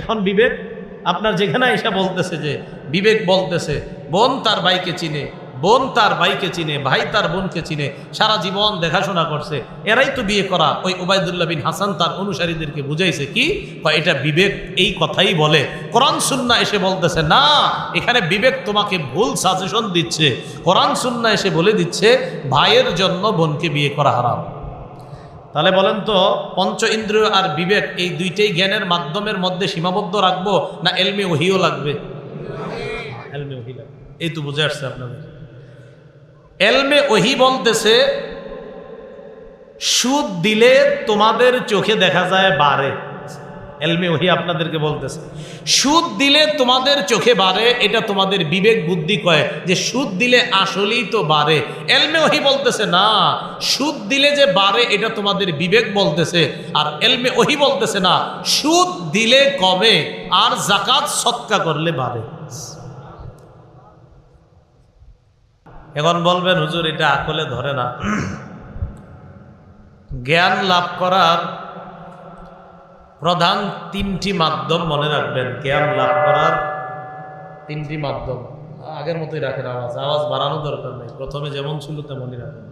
এখন বিবেক, আপনার যেখানে এসে বলতেছে যে, বিবেক বলতেছে, বোন তার ভাইকে চিনে, বোন তার ভাইকে চিনে, ভাই তার বোনকে চিনে, সারা জীবন দেখাশোনা করছে। এরাই তো বিয়ে করা, ওই ওবায়দুল্লাহ বিন হাসান তার অনুসারীদেরকে বুঝাইছে কি? বা এটা বিবেক এই কথাই বলে। কোরআন সুন্না এসে বলতেছে, না, এখানে বিবেক তোমাকে ভুল সাজেশন দিচ্ছে। কোরআন সুন্না এসে বলে দিচ্ছে, ভাইয়ের জন্য বোনকে বিয়ে করা হারাম। তাহলে বলেন তো, পঞ্চ ইন্দ্রিয় আর বিবেক, এই দুইটাই জ্ঞানের মাধ্যমের মধ্যে সীমাবদ্ধ রাখব না এলমে ওহিও লাগবে? এলমে ওহি লাগবে। এই তো বুঝে আসছে আপনাদের। এলমে ওহি বলতেছে, সুদ দিলে তোমাদের চোখে দেখা যায় বাড়ে এলমে ওহি আপনাদেরকে বলতেছে, সুদ দিলে তোমাদের চোখে বাড়ে এটা তোমাদের বিবেক বুদ্ধি কয় যে সুদ দিলে আসলেই তো বাড়ে এলমে ওহি বলতেছে, না, সুদ দিলে যে বাড়ে এটা তোমাদের বিবেক বলতেছে। আর এলমে ওহি বলতেছে, না, সুদ দিলে কমে আর জাকাত সৎকা করলে বাড়ে এখন বলবেন, হুজুর, এটা আকলে ধরে না। জ্ঞান লাভ করার প্রধান তিনটি মাধ্যম মনে রাখবেন। জ্ঞান লাভ করার তিনটি মাধ্যম। আগের মতোই রাখেন আওয়াজ। আওয়াজ বাড়ানো দরকার নেই। প্রথমে যেমন ছিল তেমনই রাখেন।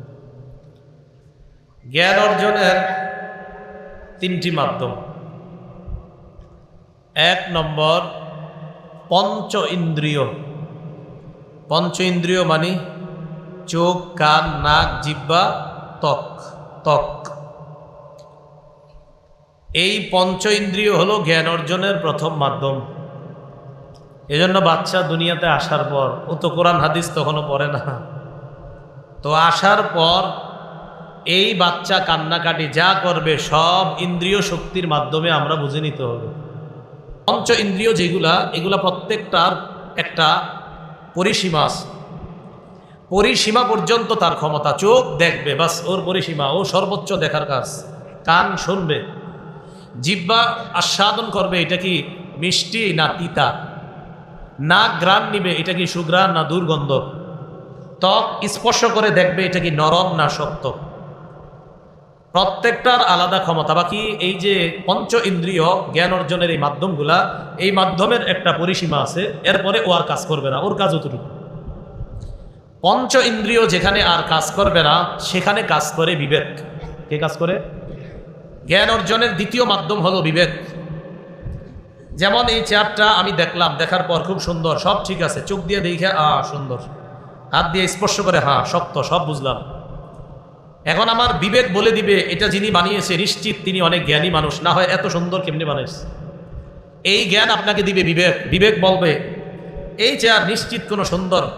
জ্ঞান অর্জনের তিনটি মাধ্যম। এক নম্বর, পঞ্চ ইন্দ্রিয়। পঞ্চ ইন্দ্রিয় মানে চোখ, কান, নাক জিব্বা ত্বক। ত্বক। এই পঞ্চ ইন্দ্রিয় হলো জ্ঞান অর্জনের প্রথম মাধ্যম। এজন্য বাচ্চা দুনিয়াতে আসার পর, ও তো কোরআন হাদিস তখনও পড়ে না। তো আসার পর এই বাচ্চা কান্নাকাটি যা করবে, সব ইন্দ্রিয় শক্তির মাধ্যমে আমরা বুঝে নিতে হবে। পঞ্চ ইন্দ্রিয় যেগুলা, এগুলা প্রত্যেকটার একটা পরিসীমা আছে। পরিসীমা পর্যন্ত তার ক্ষমতা, চোখ দেখবে, বাস ওর পরিসীমা, ও সর্বোচ্চ দেখার কাজ। কান শুনবে জিব্বা আস্বাদন করবে, এটা কি মিষ্টি না তিতা? নাক গ্রান নিবে, এটা কি সুগ্রাণ না দুর্গন্ধ? ত্বক স্পর্শ করে দেখবে, এটা কি নরম না শক্ত? প্রত্যেকটার আলাদা ক্ষমতা। বাকি এই যে পঞ্চ ইন্দ্রিয় জ্ঞান অর্জনের এই মাধ্যমগুলা, এই মাধ্যমের একটা পরিসীমা আছে, এরপরে ও আর কাজ করবে না, ওর কাজ অতটুকু। পঞ্চ ইন্দ্রিয় যেখানে আর কাজ করবে না, সেখানে কাজ করে বিবেক। কে কাজ করে? জ্ঞান অর্জনের দ্বিতীয় মাধ্যম হলো বিবেক। যেমন এই চেয়ারটা আমি দেখলাম, দেখার পর খুব সুন্দর, সব ঠিক আছে, চোখ দিয়ে দেখে, আ, সুন্দর। হাত দিয়ে স্পর্শ করে, হা, শক্ত, সব বুঝলাম। এখন আমার বিবেক বলে দিবে, এটা যিনি বানিয়েছে, নিশ্চিত তিনি অনেক জ্ঞানী মানুষ, না হয় এত সুন্দর কেমনি বানিয়েছে এই জ্ঞান আপনাকে দিবে বিবেক বিবেক বলবে, এই চেয়ার নিশ্চিত কোনো সুন্দর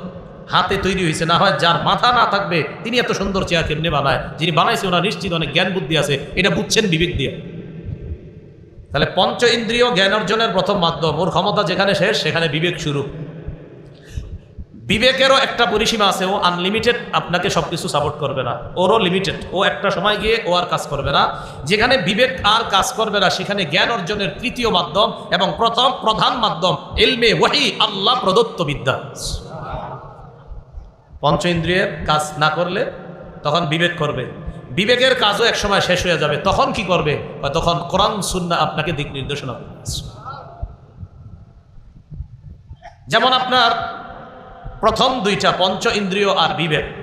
হাতে তৈরি হয়েছে, না হয় যার মাথা না থাকবে, তিনি এত সুন্দর চেয়ার কেমনে বানায়? যিনি বানাইছে ওনার নিশ্চিত অনেক জ্ঞান বুদ্ধি আছে, এটা বুঝছেন বিবেক দিয়ে। তাহলে পঞ্চ ইন্দ্রিয় জ্ঞান অর্জনের প্রথম মাধ্যম, ওর ক্ষমতা যেখানে শেষ, সেখানে বিবেক শুরু। বিবেকেরও একটা পরিসীমা আছে, ও আনলিমিটেড আপনাকে সব কিছু সাপোর্ট করবে না। ওরও লিমিটেড ও একটা সময় গিয়ে ও আর কাজ করবে না। যেখানে বিবেক আর কাজ করবে না, সেখানে জ্ঞান অর্জনের তৃতীয় মাধ্যম এবং প্রথম প্রধান মাধ্যম, এলমে ওয়াহি আল্লাহ প্রদত্ত বিদ্যা। পঞ্চ ইন্দ্রিয়ের কাজ না করলে তখন বিবেক করবে। বিবেকের কাজও এক সময় শেষ হয়ে যাবে। তখন কি করবে? বা তখন কোরআন সুন্না আপনাকে দিক নির্দেশনা করবে। যেমন আপনার প্রথম দুইটা, পঞ্চ ইন্দ্রিয় আর বিবেক।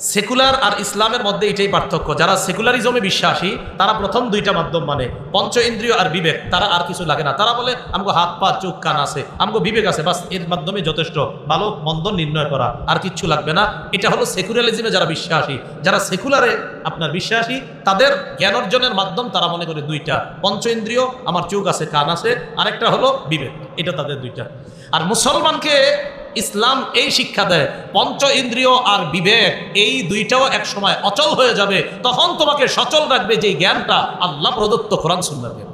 সেকুলার আর ইসলামের মধ্যে এটাই পার্থক্য। যারা সেকুলারিজমে বিশ্বাসী, তারা প্রথম দুইটা মাধ্যম মানে পঞ্চ ইন্দ্রিয় আর বিবেক, তারা আর কিছু লাগে না। তারা বলে, আমগো হাত, পা, চোখ, কান আছে, আমগো বিবেক আছে, বাসের মাধ্যমে যথেষ্ট। ভালো, মন্দ নির্ণয় করা, আর কিচ্ছু লাগবে না। এটা হলো সেকুলারিজমে যারা বিশ্বাসী। যারা সেকুলারে আপনার বিশ্বাসী, তাদের জ্ঞান অর্জনের মাধ্যম তারা মনে করে দুইটা। পঞ্চ ইন্দ্রিয়, আমার চোখ আছে, কান আছে, আরেকটা হলো বিবেক। এটা তাদের দুইটা। আর মুসলমানকে ইসলাম এই শিক্ষা দেয়, পঞ্চ ইন্দ্রিয় আর বিবেক, এই দুইটাও এক সময় অচল হয়ে যাবে। তখন তোমাকে সচল রাখবে যে জ্ঞানটা আল্লাহ প্রদত্ত কোরআন সুন্দর